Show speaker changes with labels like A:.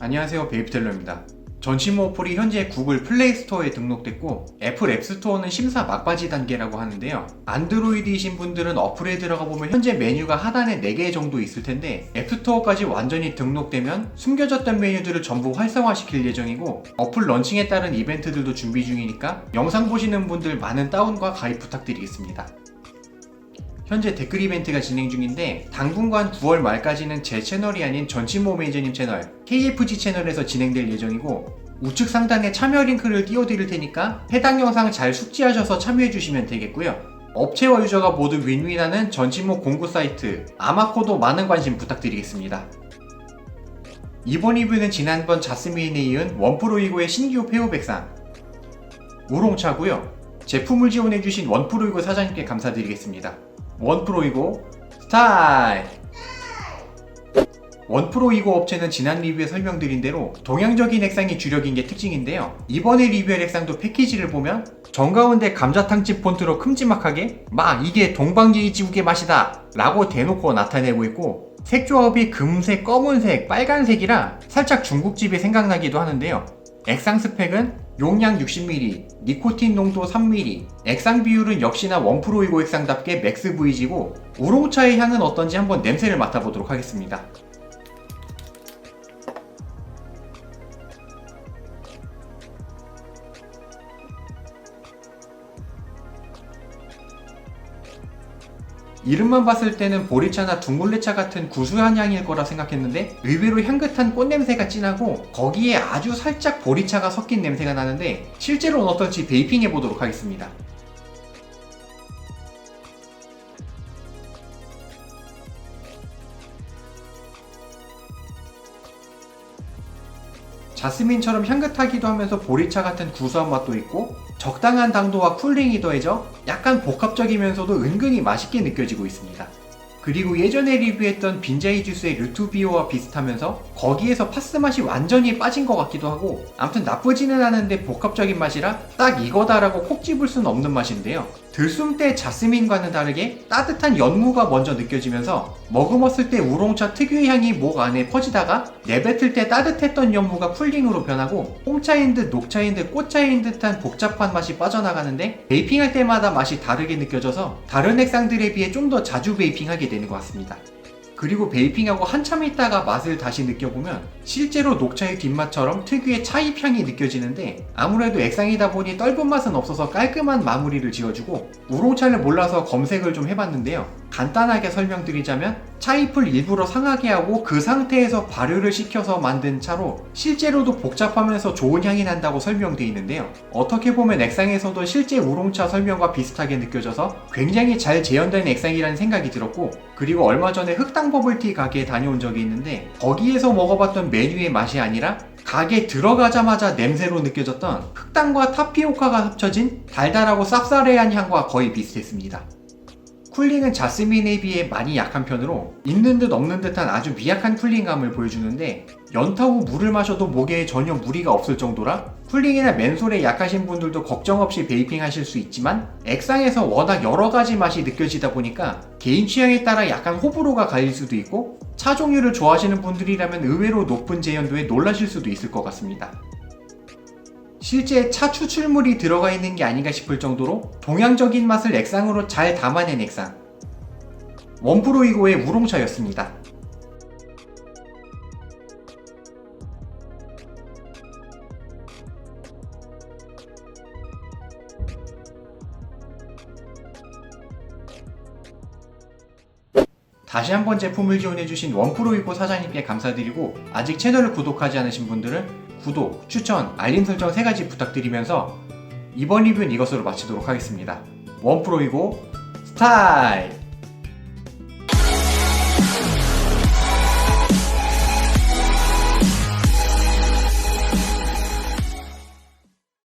A: 안녕하세요 베이프텔러입니다. 전시모어폴이 현재 구글 플레이 스토어에 등록됐고 애플 앱스토어는 심사 막바지 단계라고 하는데요. 안드로이드이신 분들은 어플에 들어가 보면 현재 메뉴가 하단에 4개 정도 있을 텐데 앱스토어까지 완전히 등록되면 숨겨졌던 메뉴들을 전부 활성화시킬 예정이고 어플 런칭에 따른 이벤트들도 준비 중이니까 영상 보시는 분들 많은 다운과 가입 부탁드리겠습니다. 현재 댓글 이벤트가 진행 중인데 당분간 9월 말까지는 제 채널이 아닌 전치모 매니저님 채널 KFG 채널에서 진행될 예정이고 우측 상단에 참여 링크를 띄워드릴 테니까 해당 영상 잘 숙지하셔서 참여해주시면 되겠고요. 업체와 유저가 모두 윈윈하는 전치모 공구 사이트 아마코도 많은 관심 부탁드리겠습니다. 이번 리뷰는 지난번 자스민에 이은 원프로이고의 신규 폐호백상 우롱차고요. 제품을 지원해주신 원프로이고 사장님께 감사드리겠습니다. 원프로이고 스타일! 원프로이고 업체는 지난 리뷰에 설명드린 대로 동양적인 액상이 주력인 게 특징인데요. 이번에 리뷰할 액상도 패키지를 보면 정가운데 감자탕집 폰트로 큼지막하게 막 이게 동방제이지국의 맛이다 라고 대놓고 나타내고 있고 색 조합이 금색, 검은색, 빨간색이라 살짝 중국집이 생각나기도 하는데요. 액상 스펙은 용량 60ml, 니코틴 농도 3ml, 액상 비율은 역시나 원프로이고 액상답게 맥스 VG고 우롱차의 향은 어떤지 한번 냄새를 맡아보도록 하겠습니다. 이름만 봤을 때는 보리차나 둥글레차 같은 구수한 향일 거라 생각했는데 의외로 향긋한 꽃냄새가 진하고 거기에 아주 살짝 보리차가 섞인 냄새가 나는데 실제로는 어떨지 베이핑 해 보도록 하겠습니다. 자스민처럼 향긋하기도 하면서 보리차 같은 구수한 맛도 있고 적당한 당도와 쿨링이 더해져 약간 복합적이면서도 은근히 맛있게 느껴지고 있습니다. 그리고 예전에 리뷰했던 빈자이 주스의 르투비오와 비슷하면서 거기에서 파스 맛이 완전히 빠진 것 같기도 하고 아무튼 나쁘지는 않은데 복합적인 맛이라 딱 이거다라고 콕 집을 수는 없는 맛인데요. 들숨 때 자스민과는 다르게 따뜻한 연무가 먼저 느껴지면서 머금었을 때 우롱차 특유의 향이 목 안에 퍼지다가 내뱉을 때 따뜻했던 연무가 쿨링으로 변하고 홍차인 듯 녹차인 듯 꽃차인 듯한 복잡한 맛이 빠져나가는데 베이핑할 때마다 맛이 다르게 느껴져서 다른 액상들에 비해 좀 더 자주 베이핑하게 되는 것 같습니다. 그리고 베이핑하고 한참 있다가 맛을 다시 느껴보면 실제로 녹차의 뒷맛처럼 특유의 차입향이 느껴지는데 아무래도 액상이다 보니 떫은 맛은 없어서 깔끔한 마무리를 지어주고 우롱차를 몰라서 검색을 좀 해봤는데요. 간단하게 설명드리자면 차잎을 일부러 상하게 하고 그 상태에서 발효를 시켜서 만든 차로 실제로도 복잡하면서 좋은 향이 난다고 설명되어 있는데요. 어떻게 보면 액상에서도 실제 우롱차 설명과 비슷하게 느껴져서 굉장히 잘 재현된 액상이라는 생각이 들었고 그리고 얼마 전에 흑당 버블티 가게에 다녀온 적이 있는데 거기에서 먹어봤던 메뉴의 맛이 아니라 가게 들어가자마자 냄새로 느껴졌던 흑당과 타피오카가 합쳐진 달달하고 쌉싸래한 향과 거의 비슷했습니다. 쿨링은 자스민에 비해 많이 약한 편으로 있는 듯 없는 듯한 아주 미약한 쿨링감을 보여주는데 연타 후 물을 마셔도 목에 전혀 무리가 없을 정도라 쿨링이나 맨솔에 약하신 분들도 걱정 없이 베이핑 하실 수 있지만 액상에서 워낙 여러 가지 맛이 느껴지다 보니까 개인 취향에 따라 약간 호불호가 갈릴 수도 있고 차 종류를 좋아하시는 분들이라면 의외로 높은 재현도에 놀라실 수도 있을 것 같습니다. 실제 차 추출물이 들어가 있는 게 아닌가 싶을 정도로 동양적인 맛을 액상으로 잘 담아낸 액상. 원프로이고의 우롱차였습니다. 다시 한번 제품을 지원해주신 원프로이고 사장님께 감사드리고 아직 채널을 구독하지 않으신 분들은 구독, 추천, 알림 설정 세 가지 부탁드리면서 이번 리뷰는 이것으로 마치도록 하겠습니다. 원프로이고 스타일!